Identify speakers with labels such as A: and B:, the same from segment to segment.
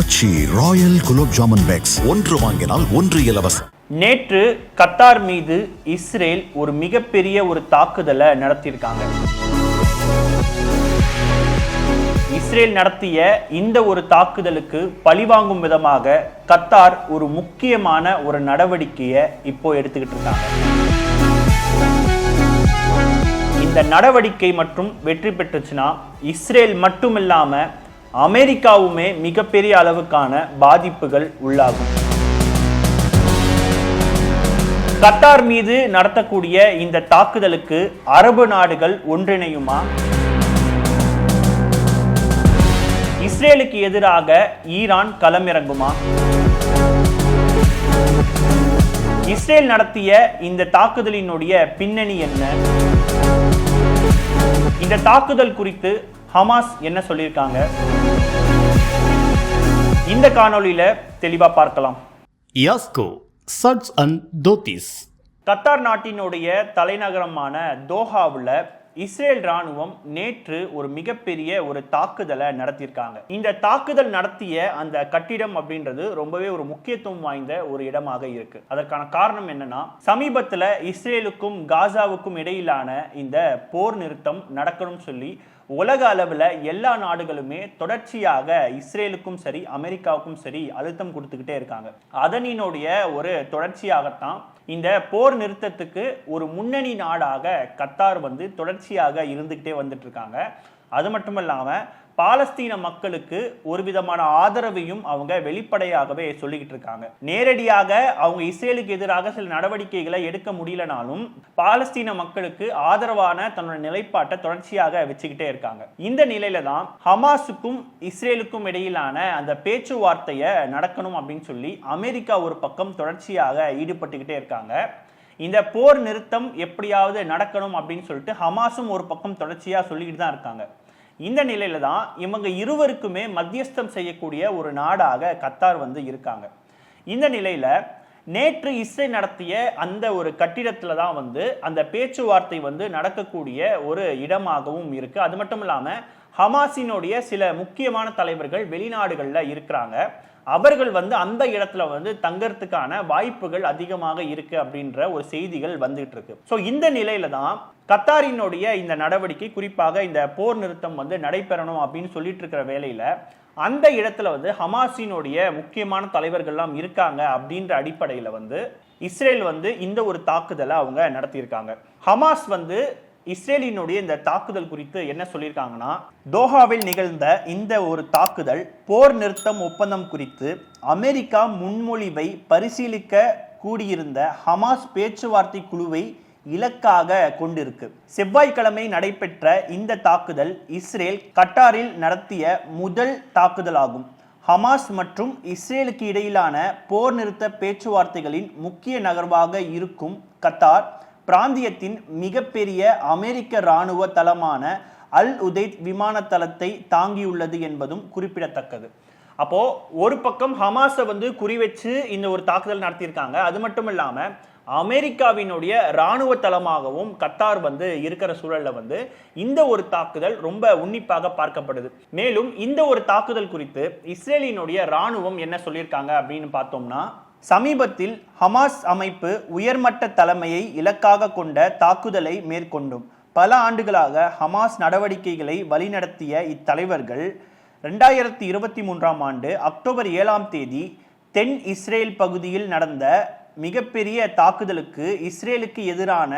A: ஆச்சி Royal gulab jamun packs ஒன்று வாங்கினால் ஒன்று இலவசம்.
B: நேற்று கத்தார் மீது இஸ்ரேல் ஒரு மிகப்பெரிய ஒரு தாக்குதலை நடத்தியிருக்காங்க. இஸ்ரேல் நடத்திய இந்த ஒரு தாக்குதலுக்கு பழிவாங்கும் விதமாக கத்தார் ஒரு முக்கியமான ஒரு நடவடிக்கையை இப்போ எடுத்துக்கிட்டு இருக்காங்க. இந்த நடவடிக்கை மற்றும் வெற்றி பெற்றுச்சுன்னா இஸ்ரேல் மட்டும் இல்லாமல் அமெரிக்காவுமே மிகப்பெரிய அளவுக்கான பாதிப்புகள் உள்ளாகும். கத்தார் மீது நடத்தக்கூடிய இந்த தாக்குதலுக்கு அரபு நாடுகள் ஒன்றிணையுமா? இஸ்ரேலுக்கு எதிராக ஈரான் களமிறங்குமா? இஸ்ரேல் நடத்திய இந்த தாக்குதலினுடைய பின்னணி என்ன? இந்த தாக்குதல் குறித்து ஹமாஸ் என்ன சொல்லியிருக்காங்க? இந்த காணொளியில தெளிவா பார்க்கலாம்.
C: யாஸ்கோ சட்ஸ் அண்ட் தோத்திஸ்.
B: கத்தார் நாட்டினுடைய தலைநகரமான தோஹாவில் இஸ்ரேல் ராணுவம் நேற்று ஒரு மிகப்பெரிய ஒரு தாக்குதலை நடத்தியிருக்காங்க. இந்த தாக்குதல் நடத்திய அந்த கட்டிடம் அப்படின்றது ரொம்பவே ஒரு முக்கியத்துவம் வாய்ந்த ஒரு இடமாக இருக்கு. அதற்கான காரணம் என்னன்னா சமீபத்தில் இஸ்ரேலுக்கும் காசாவுக்கும் இடையிலான இந்த போர் நிறுத்தம் நடக்கணும்னு சொல்லி உலக அளவில் எல்லா நாடுகளுமே தொடர்ச்சியாக இஸ்ரேலுக்கும் சரி அமெரிக்காவுக்கும் சரி அழுத்தம் கொடுத்துக்கிட்டே இருக்காங்க. அதனினுடைய ஒரு தொடர்ச்சியாகத்தான் இந்த போர் நிறுத்தத்துக்கு ஒரு முன்னணி நாடாக கத்தார் வந்து தொடர்ச்சியாக இருந்துகிட்டே வந்துட்டு இருக்காங்க. அது மட்டும் இல்லாமல் பாலஸ்தீன மக்களுக்கு ஒரு விதமான ஆதரவையும் அவங்க வெளிப்படையாகவே சொல்லிக்கிட்டு இருக்காங்க. நேரடியாக அவங்க இஸ்ரேலுக்கு எதிராக சில நடவடிக்கைகளை எடுக்க முடியலனாலும் பாலஸ்தீன மக்களுக்கு ஆதரவான தன்னோட நிலைப்பாட்டை தொடர்ச்சியாக வச்சுக்கிட்டே இருக்காங்க. இந்த நிலையில தான் ஹமாஸுக்கும் இஸ்ரேலுக்கும் இடையிலான அந்த பேச்சுவார்த்தையை நடக்கணும் அப்படின்னு சொல்லி அமெரிக்கா ஒரு பக்கம் தொடர்ச்சியாக ஈடுபட்டுக்கிட்டே இருக்காங்க. இந்த போர் நிறுத்தம் எப்படியாவது நடக்கணும் அப்படின்னு சொல்லிட்டு ஹமாஸும் ஒரு பக்கம் தொடர்ச்சியாக சொல்லிக்கிட்டு தான் இருக்காங்க. இந்த நிலையில தான் இவங்க இருவருக்குமே மத்தியஸ்தம் செய்யக்கூடிய ஒரு நாடாக கத்தார் வந்து இருக்காங்க. இந்த நிலையில நேற்று இசை நடத்திய அந்த ஒரு கட்டிடத்துல தான் வந்து அந்த பேச்சுவார்த்தை வந்து நடக்கக்கூடிய ஒரு இடமாகவும் இருக்கு. அது மட்டும் இல்லாம ஹமாஸினுடைய சில முக்கியமான தலைவர்கள் வெளிநாடுகளில் இருக்கிறாங்க. அவர்கள் வந்து அந்த இடத்துல வந்து தங்கறதுக்கான வாய்ப்புகள் அதிகமாக இருக்கு அப்படின்ற ஒரு செய்திகள் வந்துட்டு இருக்கு. ஸோ இந்த நிலையில தான் கத்தாரினுடைய இந்த நடவடிக்கை குறிப்பாக இந்த போர் நிறுத்தம் வந்து நடைபெறணும் அப்படின்னு சொல்லிட்டு இருக்கிற வேலையில அந்த இடத்துல வந்து ஹமாஸினுடைய முக்கியமான தலைவர்கள்லாம் இருக்காங்க அப்படின்ற அடிப்படையில் வந்து இஸ்ரேல் வந்து இந்த ஒரு தாக்குதலை அவங்க நடத்தியிருக்காங்க. ஹமாஸ் வந்து இஸ்ரேலினுடைய இந்த தாக்குதல் குறித்து என்ன சொல்லியிருக்காங்கன்னா தோஹாவில் நிகழ்ந்த இந்த ஒரு தாக்குதல் போர் நிறுத்தம் ஒப்பந்தம் குறித்து அமெரிக்கா முன்மொழிவை பரிசீலிக்க கூடியிருந்த ஹமாஸ் பேச்சுவார்த்தை குழுவை இலக்காக கொண்டிருக்கு. செவ்வாய்க்கிழமை நடைபெற்ற இந்த தாக்குதல் இஸ்ரேல் கட்டாரில் நடத்திய முதல் தாக்குதலாகும். ஹமாஸ் மற்றும் இஸ்ரேலுக்கு இடையிலான போர் நிறுத்த பேச்சுவார்த்தைகளின் முக்கிய நகர்வாக இருக்கும் கத்தார் பிராந்தியத்தின் மிகப்பெரிய அமெரிக்க இராணுவ தளமான அல் உதைத் விமான தளத்தை தாங்கியுள்ளது என்பதும் குறிப்பிடத்தக்கது. அப்போ ஒரு பக்கம் ஹமாஸை வந்து குறி வச்சு இந்த ஒரு தாக்குதல் நடத்தியிருக்காங்க. அது மட்டும் இல்லாமல் அமெரிக்காவினுடைய இராணுவ தளமாகவும் கத்தார் வந்து இருக்கிற சூழல்ல வந்து இந்த ஒரு தாக்குதல் ரொம்ப உன்னிப்பாக பார்க்கப்படுது. மேலும் இந்த ஒரு தாக்குதல் குறித்து இஸ்ரேலினுடைய இராணுவம் என்ன சொல்லியிருக்காங்க அப்படின்னு பார்த்தோம்னா சமீபத்தில் ஹமாஸ் அமைப்பு உயர்மட்ட தலைமையை இலக்காக கொண்ட தாக்குதலை மேற்கொண்டும் பல ஆண்டுகளாக ஹமாஸ் நடவடிக்கைகளை வழிநடத்திய இத்தலைவர்கள் ரெண்டாயிரத்தி இருபத்தி மூன்றாம் ஆண்டு அக்டோபர் ஏழாம் தேதி தென் இஸ்ரேல் பகுதியில் நடந்த மிகப்பெரிய தாக்குதலுக்கு இஸ்ரேலுக்கு எதிரான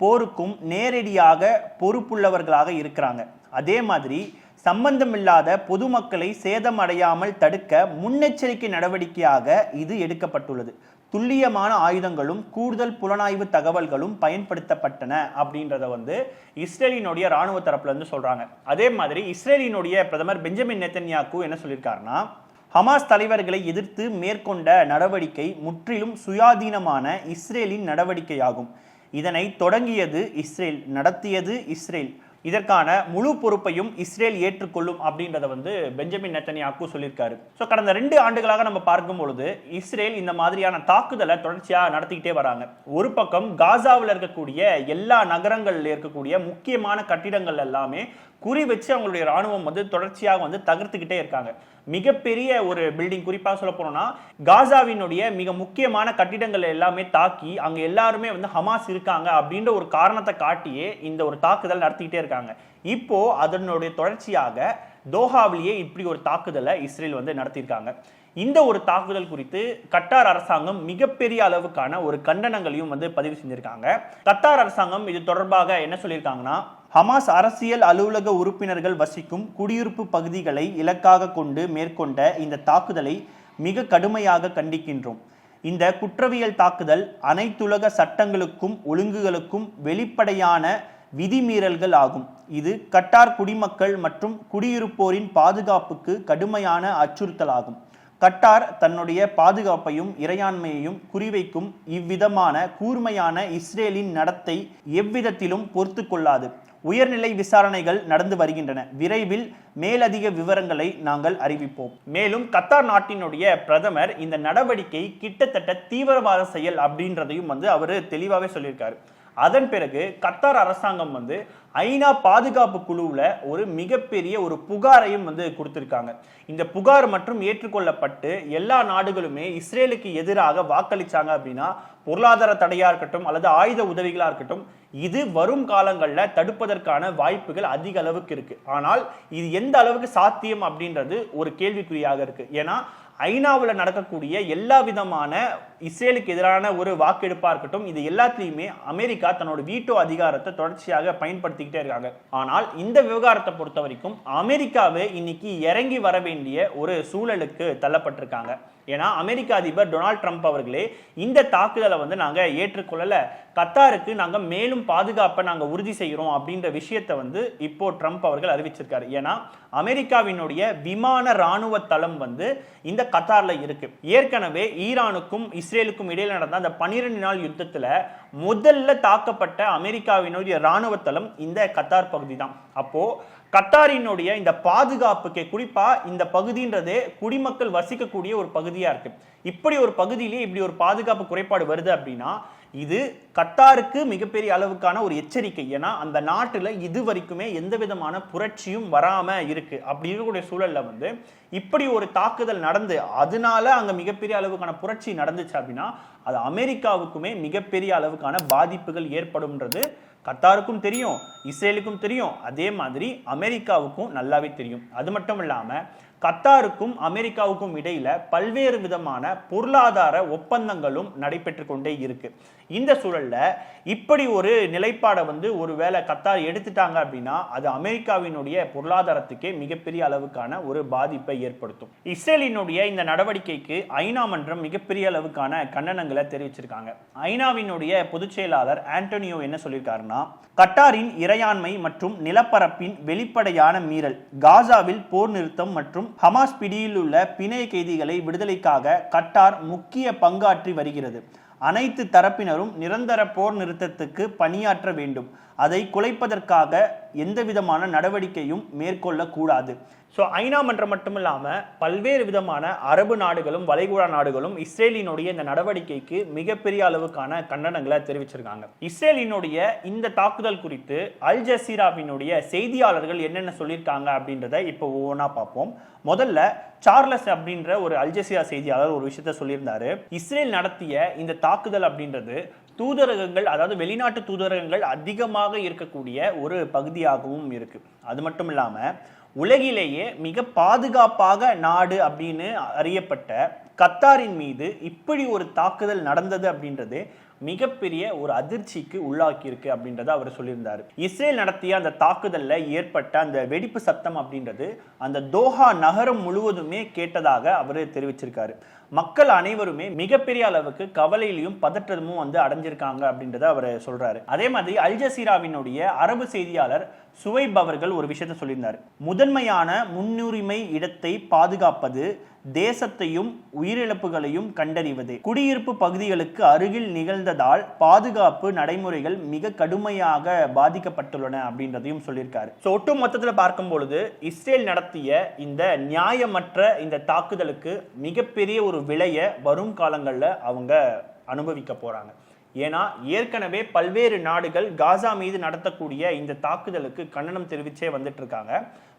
B: போருக்கும் நேரடியாக பொறுப்புள்ளவர்களாக இருக்கிறாங்க. அதே மாதிரி சம்பந்தமில்லாத பொதுமக்களை சேதமடையாமல் தடுக்க முன்னெச்சரிக்கை நடவடிக்கையாக இது எடுக்கப்பட்டுள்ளது. துல்லியமான ஆயுதங்களும் கூடுதல் புலனாய்வு தகவல்களும் பயன்படுத்தப்பட்டன அப்படின்றத வந்து இஸ்ரேலினுடைய ராணுவ தரப்புல இருந்து சொல்றாங்க. அதே மாதிரி இஸ்ரேலினுடைய பிரதமர் பெஞ்சமின் நெத்தன்யாக்கு என்ன சொல்லியிருக்காருன்னா ஹமாஸ் தலைவர்களை எதிர்த்து மேற்கொண்ட நடவடிக்கை முற்றிலும் சுயாதீனமான இஸ்ரேலின் நடவடிக்கையாகும். இதனை தொடங்கியது இஸ்ரேல் நடத்தியது இஸ்ரேல். இதற்கான முழு பொறுப்பையும் இஸ்ரேல் ஏற்றுக்கொள்ளும் அப்படின்றத வந்து பெஞ்சமின் நெத்தனியாக்கு சொல்லியிருக்காரு. ஸோ கடந்த ரெண்டு ஆண்டுகளாக நம்ம பார்க்கும் பொழுது இஸ்ரேல் இந்த மாதிரியான தாக்குதலை தொடர்ச்சியாக நடத்திக்கிட்டே வராங்க. ஒரு பக்கம் காசாவில் இருக்கக்கூடிய எல்லா நகரங்களில் இருக்கக்கூடிய முக்கியமான கட்டிடங்கள் எல்லாமே குறி வச்சு அவங்களுடைய ராணுவம் வந்து தொடர்ச்சியாக வந்து தகர்த்துக்கிட்டே இருக்காங்க. மிகப்பெரிய ஒரு பில்டிங் குறிப்பாக சொல்ல போனோம்னா காசாவினுடைய மிக முக்கியமான கட்டிடங்கள் எல்லாமே தாக்கி அங்கே எல்லாருமே வந்து ஹமாஸ் இருக்காங்க அப்படின்ற ஒரு காரணத்தை காட்டியே இந்த ஒரு தாக்குதல் நடத்திக்கிட்டே இருக்காங்க. இப்போ அதனுடைய தொடர்ச்சியாக தோஹாவிலேயே இப்படி ஒரு தாக்குதலை இஸ்ரேல் வந்து நடத்தியிருக்காங்க. இந்த ஒரு தாக்குதல் குறித்து கட்டார் அரசாங்கம் மிகப்பெரிய அளவுக்கான ஒரு கண்டனங்களையும் வந்து பதிவு செஞ்சிருக்காங்க. கத்தார் அரசாங்கம் இது தொடர்பாக என்ன சொல்லியிருக்காங்கன்னா ஹமாஸ் அரசியல் அலுவலக உறுப்பினர்கள் வசிக்கும் குடியிருப்பு பகுதிகளை இலக்காக கொண்டு மேற்கொண்ட இந்த தாக்குதலை மிக கடுமையாக கண்டிக்கின்றோம். இந்த குற்றவியல் தாக்குதல் அனைத்துலக சட்டங்களுக்கும் ஒழுங்குகளுக்கும் வெளிப்படையான விதிமீறல்கள் ஆகும். இது கட்டார் குடிமக்கள் மற்றும் குடியிருப்போரின் பாதுகாப்புக்கு கடுமையான அச்சுறுத்தலாகும். கட்டார் தன்னுடைய பாதுகாப்பையும் இறையாண்மையையும் குறிவைக்கும் இவ்விதமான கூர்மையான இஸ்ரேலின் நடத்தை எவ்விதத்திலும் பொறுத்து கொள்ளாது. உயர்நிலை விசாரணைகள் நடந்து வருகின்றன. விரைவில் மேலதிக விவரங்களை நாங்கள் அறிவிப்போம். மேலும் கத்தார் நாட்டினுடைய பிரதமர் இந்த நடவடிக்கை கிட்டத்தட்ட தீவிரவாத செயல் அப்படின்றதையும் வந்து அவர் தெளிவாகவே சொல்லியிருக்காரு. அதன் பிறகு கத்தார் அரசாங்கம் வந்து ஐநா பாதுகாப்பு குழுவில் ஒரு மிகப்பெரிய ஒரு புகாரையும் வந்து கொடுத்துருக்காங்க. இந்த புகார் மற்றும் ஏற்றுக்கொள்ளப்பட்டு எல்லா நாடுகளுமே இஸ்ரேலுக்கு எதிராக வாக்களிச்சாங்க அப்படின்னா பொருளாதார தடையாக இருக்கட்டும் அல்லது ஆயுத உதவிகளாக இருக்கட்டும் இது வரும் காலங்களில் தடுப்பதற்கான வாய்ப்புகள் அதிக அளவுக்கு இருக்கு. ஆனால் இது எந்த அளவுக்கு சாத்தியம் அப்படின்றது ஒரு கேள்விக்குறியாக இருக்கு. ஏன்னா ஐநாவில் நடக்கக்கூடிய எல்லா விதமான இஸ்ரேலுக்கு எதிரான ஒரு வாக்கெடுப்பாக இருக்கட்டும் இது எல்லாத்திலையுமே அமெரிக்கா தன்னோட வீட்டோ அதிகாரத்தை தொடர்ச்சியாக பயன்படுத்திக்கிட்டே இருக்காங்க. ஆனால் இந்த விவகாரத்தை பொறுத்த வரைக்கும் அமெரிக்காவே இன்னைக்கு இறங்கி வர வேண்டிய ஒரு சூழலுக்கு தள்ளப்பட்டிருக்காங்க. ஏன்னா அமெரிக்க அதிபர் டொனால்ட் ட்ரம்ப் அவர்களே இந்த தாக்குதலை வந்து நாங்கள் ஏற்றுக்கொள்ளலை. கத்தாருக்கு நாங்கள் மேலும் பாதுகாப்பை நாங்கள் உறுதி செய்கிறோம் அப்படின்ற விஷயத்தை வந்து இப்போ ட்ரம்ப் அவர்கள் அறிவிச்சிருக்காரு. ஏன்னா அமெரிக்காவினுடைய விமான ராணுவ தளம் வந்து இந்த கத்தாரில் இருக்கு. ஏற்கனவே ஈரானுக்கும் இஸ்ரேலுக்கும் இடையில் நடந்த அந்த பனிரெண்டு நாள் யுத்தத்தில் முதல்ல தாக்கப்பட்ட அமெரிக்காவினுடைய ராணுவ தளம் இந்த கத்தார் பகுதி தான் அப்போது கத்தாரினுடைய இந்த பாதுகாப்புக்கு குறிப்பா இந்த பகுதின்றதே குடிமக்கள் வசிக்கக்கூடிய ஒரு பகுதியா இருக்கு. இப்படி ஒரு பகுதியிலே இப்படி ஒரு பாதுகாப்பு குறைபாடு வருது அப்படின்னா இது கத்தாருக்கு மிகப்பெரிய அளவுக்கான ஒரு எச்சரிக்கை. ஏன்னா அந்த நாட்டுல இது வரைக்குமே எந்த விதமான புரட்சியும் வராம இருக்கு. அப்படி இருக்கக்கூடிய சூழல்ல வந்து இப்படி ஒரு தாக்குதல் நடந்து அதனால அங்க மிகப்பெரிய அளவுக்கான புரட்சி நடந்துச்சு அப்படின்னா அது அமெரிக்காவுக்குமே மிகப்பெரிய அளவுக்கான பாதிப்புகள் ஏற்படும்ன்றது கத்தாருக்கும் தெரியும் இஸ்ரேலுக்கும் தெரியும். அதே மாதிரி அமெரிக்காவுக்கும் நல்லாவே தெரியும். அது மட்டும் இல்லாமல் கத்தாருக்கும் அமெரிக்காவுக்கும் இடையில பல்வேறு விதமான பொருளாதார ஒப்பந்தங்களும் நடைபெற்று கொண்டே இருக்கு. இந்த சூழல்ல இப்படி ஒரு நிலைப்பாடை வந்து ஒருவேளை கத்தார் எடுத்துட்டாங்க அப்படின்னா அது அமெரிக்காவினுடைய பொருளாதாரத்துக்கே மிகப்பெரிய அளவுக்கான ஒரு பாதிப்பை ஏற்படுத்தும். இஸ்ரேலினுடைய இந்த நடவடிக்கைக்கு ஐநா மன்றம் மிகப்பெரிய அளவுக்கான கண்டனங்களை தெரிவிச்சிருக்காங்க. ஐநாவினுடைய பொதுச் செயலாளர் ஆண்டனியோ என்ன சொல்லியிருக்காருன்னா கட்டாரின் இறையாண்மை மற்றும் நிலப்பரப்பின் வெளிப்படையான மீறல் காசாவில் போர் நிறுத்தம் மற்றும் ஹமாஸ் பிடியில் உள்ள பிணைய கைதிகளை விடுதலைக்காக கட்டார் முக்கிய பங்காற்றி வருகிறது. அனைத்து தரப்பினரும் நிரந்தர போர் நிறுத்தத்துக்கு பணியாற்ற வேண்டும். அதை குலைப்பதற்காக எந்தவிதமான நடவடிக்கையும் மேற்கொள்ளக்கூடாது. ஸோ ஐநா மன்றம் மட்டும் இல்லாமல் பல்வேறு விதமான அரபு நாடுகளும் வளைகுடா நாடுகளும் இஸ்ரேலினுடைய இந்த நடவடிக்கைக்கு மிகப்பெரிய அளவுக்கான கண்டனங்களை தெரிவிச்சிருக்காங்க. இஸ்ரேலினுடைய இந்த தாக்குதல் குறித்து அல் ஜசீராவினுடைய செய்தியாளர்கள் என்னென்ன சொல்லியிருக்காங்க அப்படின்றத இப்போ ஒவ்வொன்றா பார்ப்போம். முதல்ல சார்லஸ் அப்படின்ற ஒரு அல்ஜசீரா செய்தியாளர் ஒரு விஷயத்த சொல்லியிருந்தாரு. இஸ்ரேல் நடத்திய இந்த தாக்குதல் அப்படின்றது தூதரகங்கள் அதாவது வெளிநாட்டு தூதரகங்கள் அதிகமாக இருக்கக்கூடிய ஒரு பகுதியாகவும் இருக்கு. அது மட்டும் இல்லாமல் உலகிலேயே மிக பாதுகாப்பாக நாடு அப்படின்னு அறியப்பட்ட கத்தாரின் மீது இப்படி ஒரு தாக்குதல் நடந்தது அப்படின்றது மிகப்பெரிய ஒரு அதிர்ச்சிக்கு உள்ளாக்கியிருக்கு அப்படின்றத அவர் சொல்லியிருந்தார். இஸ்ரேல் நடத்திய அந்த தாக்குதலில் ஏற்பட்ட அந்த வெடிப்பு சத்தம் அப்படின்றது அந்த தோஹா நகரம் முழுவதுமே கேட்டதாக அவர் தெரிவிச்சிருக்காரு. மக்கள் அனைவருமே மிகப்பெரிய அளவுக்கு கவலையிலையும் பதற்றமும் வந்து அடைஞ்சிருக்காங்க அப்படின்றத அவர் சொல்றாரு. அதே மாதிரி அல் ஜசீராவினுடைய அரபு செய்தியாளர் சுவைப் அவர்கள் ஒரு விஷயத்த சொல்லியிருந்தார். முதன்மையான முன்னுரிமை இடத்தை பாதுகாப்பது தேசத்தையும் உயிரிழப்புகளையும் கண்டறிவது. குடியிருப்பு பகுதிகளுக்கு அருகில் நிகழ்ந்ததால் பாதுகாப்பு நடைமுறைகள் மிக கடுமையாக பாதிக்கப்பட்டுள்ளன அப்படின்றதையும் சொல்லியிருக்காரு. ஸோ ஒட்டு மொத்தத்தில் பார்க்கும் பொழுது இஸ்ரேல் நடத்திய இந்த நியாயமற்ற இந்த தாக்குதலுக்கு மிகப்பெரிய ஒரு விலையை வரும் காலங்களில் அவங்க அனுபவிக்க போறாங்க. ஏன்னா ஏற்கனவே பல்வேறு நாடுகள் காசா மீது நடத்தக்கூடிய இந்த தாக்குதலுக்கு கண்டனம் தெரிவிச்சே வந்துட்டு இருக்காங்க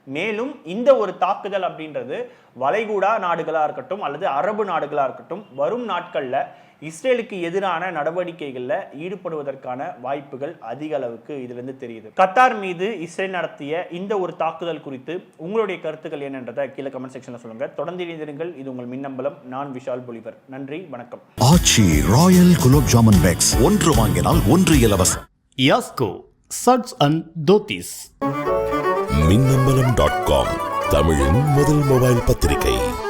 B: மேலும் இந்த ஒரு தாக்குதல் அப்படின்றது வளைகுடா நாடுகளாக இருக்கட்டும் அல்லது அரபு நாடுகளாக இருக்கட்டும் வரும் நாட்களில் இஸ்ரேலுக்கு எதிரான நடவடிக்கைகள்ல ஈடுபடுவதற்கான வாய்ப்புகள் அதிக அளவுக்கு இதுல இருந்து தெரியுது. கத்தார் மீது இஸ்ரேல் நடத்திய இந்த ஒரு தாக்குதல் குறித்து உங்களுடைய கருத்துக்கள் என்னன்றதை கீழே கமெண்ட் செக்ஷன்ல சொல்லுங்க. தொடர்ந்து இணைந்திருங்கள். இது உங்கள் மின்னம்பலம். நான் விஷால் பொலிவர் நன்றி. வணக்கம்.
A: Aachi Royal Gulab Jamun packs. ஒன்று வாங்கினால் ஒன்று இலவசம்.
C: Yasko Suds and Dhotis.
D: Minnambalam dot com. தமிழின் முதல் மொபைல் பத்திரிகை.